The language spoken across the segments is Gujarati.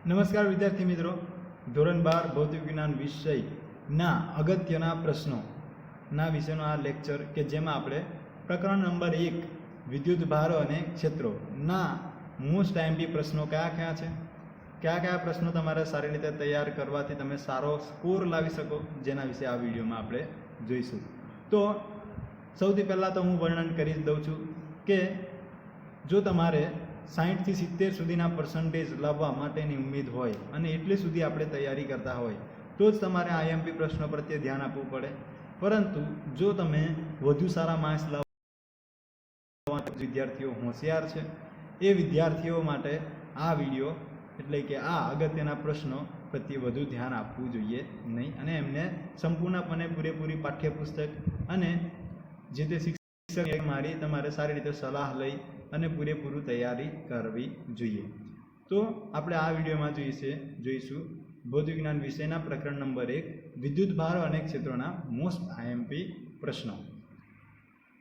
નમસ્કાર વિદ્યાર્થી મિત્રો. ધોરણ બાર ભૌતિક વિજ્ઞાન વિષયના અગત્યના પ્રશ્નોના વિષયનો આ લેક્ચર કે જેમાં આપણે પ્રકરણ નંબર એક, વિદ્યુત ભારો અને ક્ષેત્રોના મોસ્ટ આઈએમપી પ્રશ્નો કયા કયા છે? કયા કયા પ્રશ્નો તમારે સારી રીતે તૈયાર કરવાથી તમે સારો સ્કોર લાવી શકો? જેના વિશે આ વિડીયોમાં આપણે જોઈશું. તો સૌથી પહેલાં તો હું વર્ણન કરી દઉં છું કે જો તમારે સાહીઠથી સિત્તેર સુધીના પર્સન્ટેજ લાવવા માટેની ઉમ્મીદ હોય અને એટલી સુધી આપણે તૈયારી કરતા હોય, તો જ તમારે આઈએમપી પ્રશ્નો પ્રત્યે ધ્યાન આપવું પડે. પરંતુ જો તમે વધુ સારા માર્ક્સ લાવવા વિદ્યાર્થીઓ હોશિયાર છે, એ વિદ્યાર્થીઓ માટે આ વીડિયો એટલે કે આ અગત્યના પ્રશ્નો પ્રત્યે વધુ ધ્યાન આપવું જોઈએ નહીં. અને એમને સંપૂર્ણપણે પૂરેપૂરી પાઠ્યપુસ્તક અને જે તે શિક્ષક મારી તમારે સારી રીતે સલાહ લઈ અને પૂરેપૂરું તૈયારી કરવી જોઈએ. તો આપણે આ વિડીયોમાં જોઈશે જોઈશું. ભૌતિક વિજ્ઞાન વિષયના પ્રકરણ નંબર એક, વિદ્યુત ભાર અને ક્ષેત્રોના મોસ્ટ આઈએમપી પ્રશ્નો.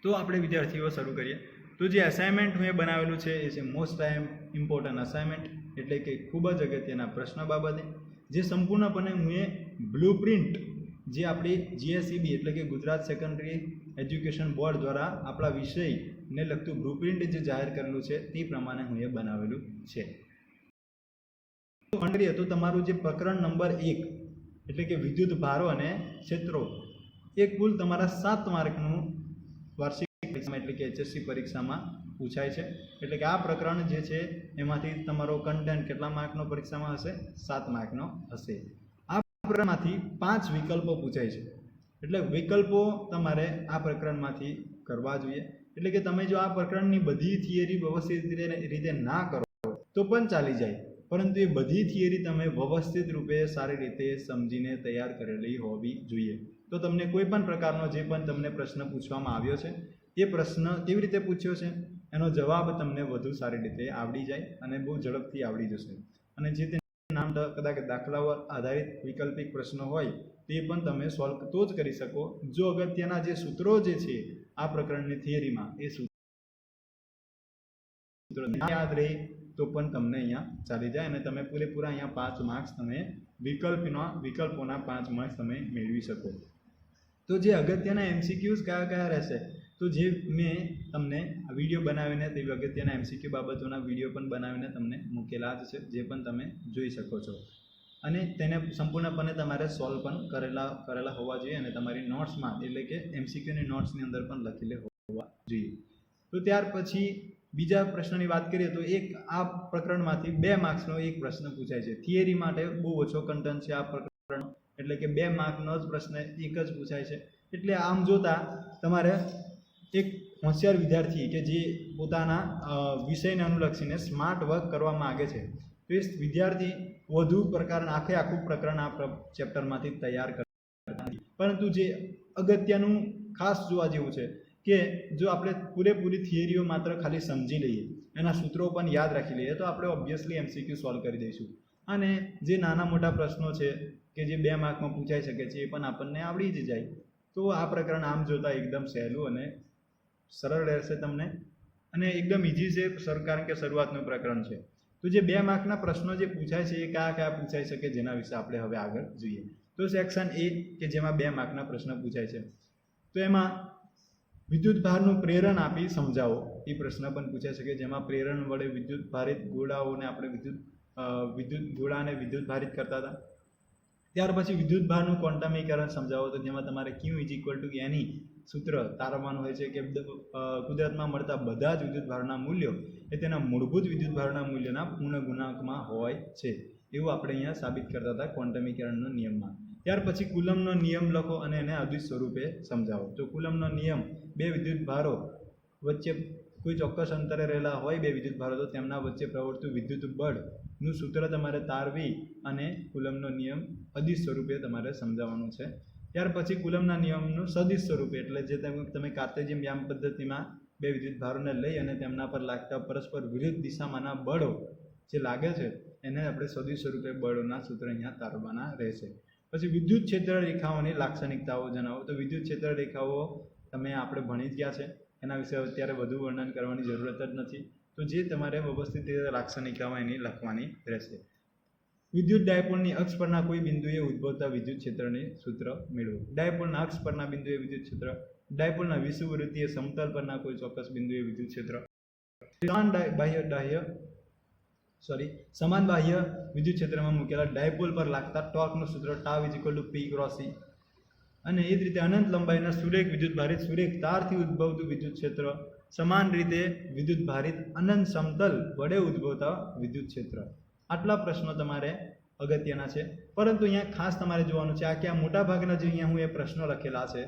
તો આપણે વિદ્યાર્થીઓ શરૂ કરીએ. તો જે અસાઇનમેન્ટ મેં બનાવેલું છે, એ છે મોસ્ટ આઈએમ ઇમ્પોર્ટન્ટ અસાઇનમેન્ટ એટલે કે ખૂબ જ અગત્યના પ્રશ્ન બાબતે, જે સંપૂર્ણપણે એ બ્લુ પ્રિન્ટ જે આપણી જીએસસીબી એટલે કે ગુજરાત સેકન્ડરી એજ્યુકેશન બોર્ડ દ્વારા આપણા વિષયને લગતું બ્લુપ્રિન્ટ જે જાહેર કરેલું છે, તે પ્રમાણે હું એ બનાવેલું છે. ખંડરીએ તો તમારું જે પ્રકરણ નંબર એક, એટલે કે વિદ્યુત ભારો અને ક્ષેત્રો એ કુલ તમારા સાત માર્કનું વાર્ષિક પરીક્ષામાં, એટલે કે એચએસસી પરીક્ષામાં પૂછાય છે. એટલે કે આ પ્રકરણ જે છે, એમાંથી તમારો કન્ટેન્ટ કેટલા માર્કનો પરીક્ષામાં હશે? સાત માર્કનો હશે. આ પ્રકરણમાંથી પાંચ વિકલ્પો પૂછાય છે. એટલે વિકલ્પો તમારે આ પ્રકરણમાંથી કરવા જોઈએ. એટલે કે તમે જો આ પ્રકરણની બધી થિયરી વ્યવસ્થિત રીતે ના કરો, તો પણ ચાલી જાય. પરંતુ એ બધી થિયરી તમે વ્યવસ્થિત રૂપે સારી રીતે સમજીને તૈયાર કરેલી હોવી જોઈએ. તો તમને કોઈ પણ પ્રકારનો જે પણ તમને પ્રશ્ન પૂછવામાં આવ્યો છે, એ પ્રશ્ન કેવી રીતે પૂછ્યો છે, એનો જવાબ તમને વધુ સારી રીતે આવડી જાય અને બહુ ઝડપથી આવડી જશે. અને જે તે નામ કદાચ દાખલા પર આધારિત વૈકલ્પિક પ્રશ્નો હોય, તે પણ તમે સોલ્વ તો જ કરી શકો. જો અગત્યના જે સૂત્રો જે છે, આ પ્રકરણની થિયરીમાં એ સૂત્રો યાદ રહે, તો પણ તમને અહીંયા ચાલી જાય અને તમે પૂરેપૂરા અહીંયા પાંચ માર્ક્સ તમે વિકલ્પના વિકલ્પોના પાંચ માર્ક્સ તમે મેળવી શકો. તો જે અગત્યના એમસીક્યુઝ કયા કયા રહેશે? તો જે મેં તમને આ વીડિયો બનાવીને તેવી અગત્યના એમસીક્યુ બાબતોના વીડિયો પણ બનાવીને તમને મૂકેલા જ છે, જે પણ તમે જોઈ શકો છો. અને તેને સંપૂર્ણપણે તમારે સોલ્વ પણ કરેલા કરેલા હોવા જોઈએ અને તમારી નોટ્સમાં એટલે કે એમસીક્યુની નોટ્સની અંદર પણ લખેલે હોવા જોઈએ. તો ત્યાર પછી બીજા પ્રશ્નની વાત કરીએ તો એક આ પ્રકરણમાંથી બે માર્ક્સનો એક પ્રશ્ન પૂછાય છે. થિયરી માટે બહુ ઓછો કન્ટેન્ટ છે આ પ્રકરણ, એટલે કે બે માર્કનો જ પ્રશ્ન એક જ પૂછાય છે. એટલે આમ જોતા તમારે એક હોશિયાર વિદ્યાર્થી કે જે પોતાના વિષયને અનુલક્ષીને સ્માર્ટ વર્ક કરવા માગે છે. તો એ વિદ્યાર્થી વધુ પ્રકારના, આખે આખું પ્રકરણ આ ચેપ્ટરમાંથી તૈયાર કરતા પરંતુ જે અગત્યનું ખાસ જોવા જેવું છે કે જો આપણે પૂરેપૂરી થિયરીઓ માત્ર ખાલી સમજી લઈએ, એના સૂત્રો પણ યાદ રાખી લઈએ, તો આપણે ઓબ્વિયસલી એમસીક્યુ સોલ્વ કરી દઈશું. અને જે નાના મોટા પ્રશ્નો છે કે જે બે માર્કમાં પૂછાઈ શકે છે એ પણ આપણને આવડી જ જાય. તો આ પ્રકરણ આમ જોતાં એકદમ સહેલું અને સરળ રહેશે તમને. અને એકદમ ઇઝી છે સર, કારણ કે શરૂઆતનું પ્રકરણ છે. તો જે બે માર્કના પ્રશ્નો જે પૂછાય છે, એ કયા કયા પૂછાઈ શકે જેના વિશે આપણે હવે આગળ જોઈએ. તો સેક્શન એ કે જેમાં બે માર્કના પ્રશ્ન પૂછાય છે. તો એમાં વિદ્યુત ભારનું પ્રેરણ આપી સમજાવો. એ પ્રશ્ન પણ પૂછાઈ શકે જેમાં પ્રેરણ વડે વિદ્યુત ભારિત ગોળાઓને આપણે વિદ્યુત વિદ્યુત ગોળાને વિદ્યુત ભારિત કરતા હતા. ત્યાર પછી વિદ્યુત ભારનું ક્વોન્ટમીકરણ સમજાવો તો જેમાં તમારે ક્યુ ઇઝ ઇક્વલ ટુ એની સૂત્ર તારવવાનું હોય છે કે કુદરતમાં મળતા બધા જ વિદ્યુત ભારના મૂલ્યો એ તેના મૂળભૂત વિદ્યુત ભારના મૂલ્યના પૂર્ણ ગુણાંકમાં હોય છે. એવું આપણે અહીંયા સાબિત કરતા હતા ક્વોન્ટમીકરણનો નિયમમાં. ત્યાર પછી કુલમનો નિયમ લખો અને એને અદ્વિત સ્વરૂપે સમજાવો. તો કુલમનો નિયમ, બે વિદ્યુત ભારો વચ્ચે કોઈ ચોક્કસ અંતરે રહેલા હોય બે વિદ્યુત ભારો, તો તેમના વચ્ચે પ્રવર્તતું વિદ્યુત બળનું સૂત્ર તમારે તારવી અને કુલમનો નિયમ અદિશ સ્વરૂપે તમારે સમજાવવાનું છે. ત્યાર પછી કુલમના નિયમનું સદિશ સ્વરૂપે, એટલે જે તમે કાર્તેજિયમ યામ પદ્ધતિમાં બે વિદ્યુત ભારોને લઈ અને તેમના પર લાગતા પરસ્પર વિરુદ્ધ દિશામાંના બળો જે લાગે છે, એને આપણે સદિશ સ્વરૂપે બળોના સૂત્ર અહીંયા તારવાના રહેશે. પછી વિદ્યુત ક્ષેત્ર રેખાઓની લાક્ષણિકતાઓ જણાવો. તો વિદ્યુત ક્ષેત્ર રેખાઓ તમે આપણે ભણી જ ગયા છે. એના વિશે અત્યારે વધુ વર્ણન કરવાની જરૂરત જ નથી. તો જે તમારે વ્યવસ્થિત રીતે લાક્ષણિકતાઓ એની લખવાની રહેશે. વિદ્યુત ડાયપોલની અક્ષ પરના કોઈ બિંદુએ ઉદ્ભવતા વિદ્યુત ક્ષેત્રને સૂત્ર મેળવો. ડાયપોલના અક્ષ પરના બિંદુએ વિદ્યુત ક્ષેત્ર. ડાયપોલના વિષુવવૃત્તીય સમતલ પરના કોઈ ચોક્કસ બિંદુએ વિદ્યુત ક્ષેત્ર. સમાન બાહ્ય બાહ્ય સોરી સમાન બાહ્ય વિદ્યુત ક્ષેત્રમાં મૂકેલા ડાયપોલ પર લાગતા ટોર્કનું સૂત્ર tau is equal to P cross અને એ જ રીતે અનંત લંબાઈના સુરેખ વિદ્યુત ભારિત સુરેખ તારથી ઉદ્ભવતું વિદ્યુત ક્ષેત્ર સમાન રીતે વિદ્યુત ભારિત અનંત સમતલ વડે ઉદ્ભવતા વિદ્યુત ક્ષેત્ર. આટલા પ્રશ્નો તમારે અગત્યના છે. પરંતુ અહીંયા ખાસ તમારે જોવાનું છે, આ કે આ મોટાભાગના જે અહીંયા હું એ પ્રશ્નો લખેલા છે,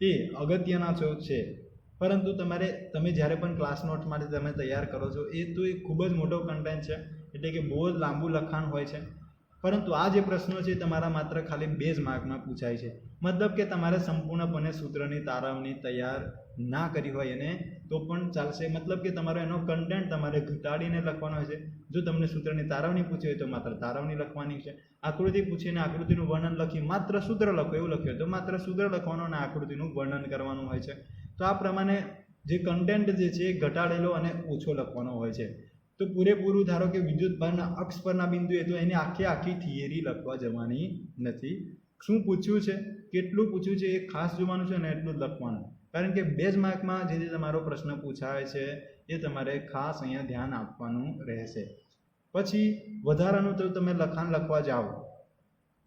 એ અગત્યના છો છે. પરંતુ તમારે, તમે જ્યારે પણ ક્લાસ નોટ માટે તમે તૈયાર કરો છો, એ તો એ ખૂબ જ મોટો કન્ટેન્ટ છે. એટલે કે બહુ જ લાંબુ લખાણ હોય છે. પરંતુ આ જે પ્રશ્નો છે તમારા માત્ર ખાલી બે જ માર્કમાં પૂછાય છે. મતલબ કે તમારે સંપૂર્ણપણે સૂત્રની તારવણી તૈયાર ના કરી હોય એને તો પણ ચાલશે. મતલબ કે તમારો એનો કન્ટેન્ટ તમારે ઘટાડીને લખવાનો હોય છે. જો તમને સૂત્રની તારવણી પૂછી હોય તો માત્ર તારવણી લખવાની છે. આકૃતિ પૂછીને આકૃતિનું વર્ણન લખી માત્ર સૂત્ર લખો, એવું લખ્યું હોય તો માત્ર સૂત્ર લખવાનું અને આકૃતિનું વર્ણન કરવાનું હોય છે. તો આ પ્રમાણે જે કન્ટેન્ટ જે છે એ ઘટાડેલો અને ઓછો લખવાનો હોય છે. તો પૂરેપૂરું ધારો કે વિદ્યુત ભારના અક્ષ પરના બિંદુએ તો એની આખી આખી થિયરી લખવા જવાની નથી. શું પૂછ્યું છે? કેટલું પૂછ્યું છે એ ખાસ જોવાનું છે અને એટલું જ લખવાનું. કારણ કે બે જ માર્કમાં જે તમારો પ્રશ્ન પૂછાય છે એ તમારે ખાસ અહીંયા ધ્યાન આપવાનું રહેશે. પછી વધારાનું તો તમે લખાણ લખવા જાઓ.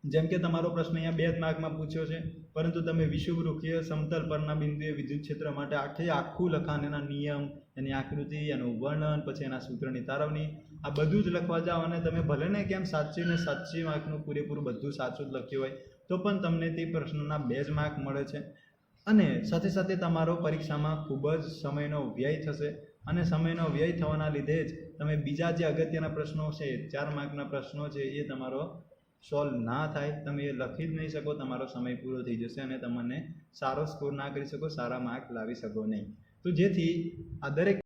જેમ કે તમારો પ્રશ્ન અહીંયા બે જ માર્કમાં પૂછ્યો છે. પરંતુ તમે વિષુવવૃત્તીય સમતલ પરના બિંદુએ વિદ્યુત ક્ષેત્ર માટે આખે આખું લખાણ, એના નિયમ, એની આકૃતિ, એનું વર્ણન, પછી એના સૂત્રની તારવણી, આ બધું જ લખવા જાઓ અને તમે ભલે ને કેમ સાચી ને સાચી માર્કનું પૂરેપૂરું બધું સાચું જ લખ્યું હોય, તો પણ તમને તે પ્રશ્નના બે જ માર્ક મળે છે. અને સાથે સાથે તમારો પરીક્ષામાં ખૂબ જ સમયનો વ્યય થશે અને સમયનો વ્યય થવાના લીધે જ તમે બીજા જે અગત્યના પ્રશ્નો છે, ચાર માર્કના પ્રશ્નો છે, એ તમારો સોલ્વ ના થાય, તમે એ લખી જ નહીં શકો, તમારો સમય પૂરો થઈ જશે અને તમને સારો સ્કોર ના કરી શકો, સારા માર્ક લાવી શકો નહીં. તો જેથી આ દરેક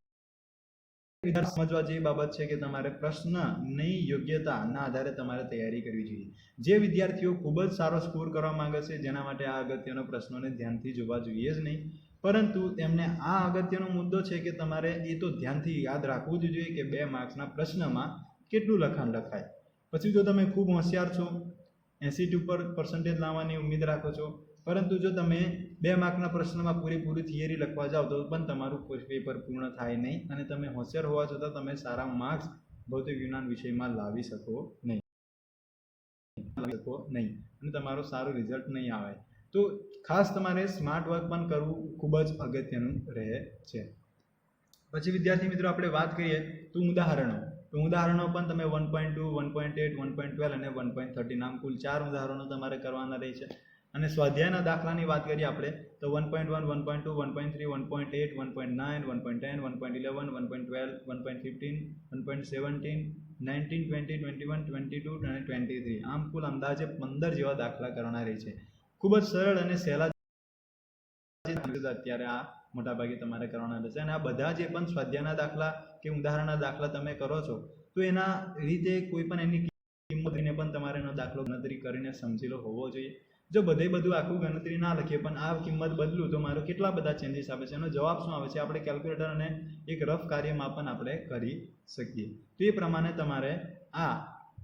સમજવા જેવી બાબત છે કે તમારે પ્રશ્નની યોગ્યતાના આધારે તમારે તૈયારી કરવી જોઈએ. જે વિદ્યાર્થીઓ ખૂબ જ સારો સ્કોર કરવા માંગે છે, જેના માટે આ અગત્યનો પ્રશ્નોને ધ્યાનથી જોવા જોઈએ જ નહીં. પરંતુ તેમને આ અગત્યનો મુદ્દો છે કે તમારે એ તો ધ્યાનથી યાદ રાખવું જ જોઈએ કે બે માર્ક્સના પ્રશ્નમાં કેટલું લખાણ લખાય. પછી જો તમે ખૂબ હોશિયાર છો એંસીટ ઉપર પર્સન્ટેજ લાવવાની ઉમેદ રાખો છો, પરંતુ જો તમે બે માર્કના પ્રશ્નમાં પૂરેપૂરી થિયરી લખવા જાઓ તો પણ તમારું પેપર પૂર્ણ થાય નહીં અને તમે હોશિયાર હોવા છતાં તમે સારા માર્ક્સ ભૌતિક વિજ્ઞાન વિષયમાં લાવી શકો નહીં. લાવી શકો નહીં અને તમારું સારું રિઝલ્ટ નહીં આવે. તો ખાસ તમારે સ્માર્ટ વર્ક પણ કરવું ખૂબ જ અગત્યનું રહે છે. પછી વિદ્યાર્થી મિત્રો, આપણે વાત કરીએ તો ઉદાહરણો. ઉદાહરણો પણ તમે one point two one point eight one point twelve અને વન પોઈન્ટ થર્ટીન આમ કુલ ચાર ઉદાહરણો તમારે કરવાના રહે છે અને સ્વાધ્યાયના દાખલાની વાત કરીએ આપણે તો one point one one point two one point three one point eight one point nine one point ten one point eleven one point twelve one point fifteen one point seventeen nineteen twenty twenty one twenty two અને ટ્વેન્ટી થ્રી આમ કુલ અંદાજે પંદર જેવા દાખલા કરવાના રહે છે ખૂબ જ સરળ અને સહેલા અત્યારે આ મોટાભાગે તમારે કરવાના રહેશે અને આ બધા જે પણ સ્વાધ્યાયના દાખલા કે ઉદાહરણના દાખલા તમે કરો છો, તો એના રીતે કોઈ પણ એની કિંમત લઈને પણ તમારે એનો દાખલો ગણતરી કરીને સમજેલો હોવો જોઈએ. જો બધે બધું આખું ગણતરી ના લખીએ, પણ આ કિંમત બદલું, તો મારો કેટલા બધા ચેન્જીસ આવે છે, એનો જવાબ શું આવે છે, આપણે કેલ્ક્યુલેટર અને એક રફ કાર્યમાં પણ આપણે કરી શકીએ. તો એ પ્રમાણે તમારે આ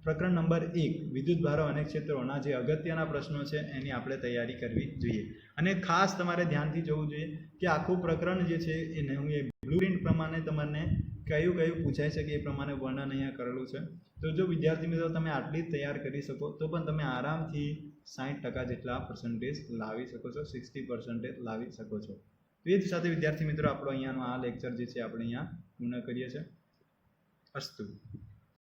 પ્રકરણ નંબર એક, વિદ્યુત ભારો અને ક્ષેત્રોના જે અગત્યના પ્રશ્નો છે, એની આપણે તૈયારી કરવી જોઈએ. અને ખાસ તમારે ધ્યાનથી જોવું જોઈએ કે આખું પ્રકરણ જે છે, એને હું એ બ્લુપ્રિન્ટ પ્રમાણે તમને કયું કયું પૂછાઈ શકે એ પ્રમાણે વર્ણન અહીંયા કરેલું છે. તો જો વિદ્યાર્થી મિત્રો તમે આટલી જ તૈયાર કરી શકો, તો પણ તમે આરામથી સાઠ ટકા જેટલા પર્સન્ટેજ લાવી શકો છો સિક્સટી પર્સન્ટેજ લાવી શકો છો. તો એ જ સાથે વિદ્યાર્થી મિત્રો આપણો અહીંયાનો આ લેક્ચર જે છે, આપણે અહીંયા પૂર્ણ કરીએ છીએ. અસ્તુ.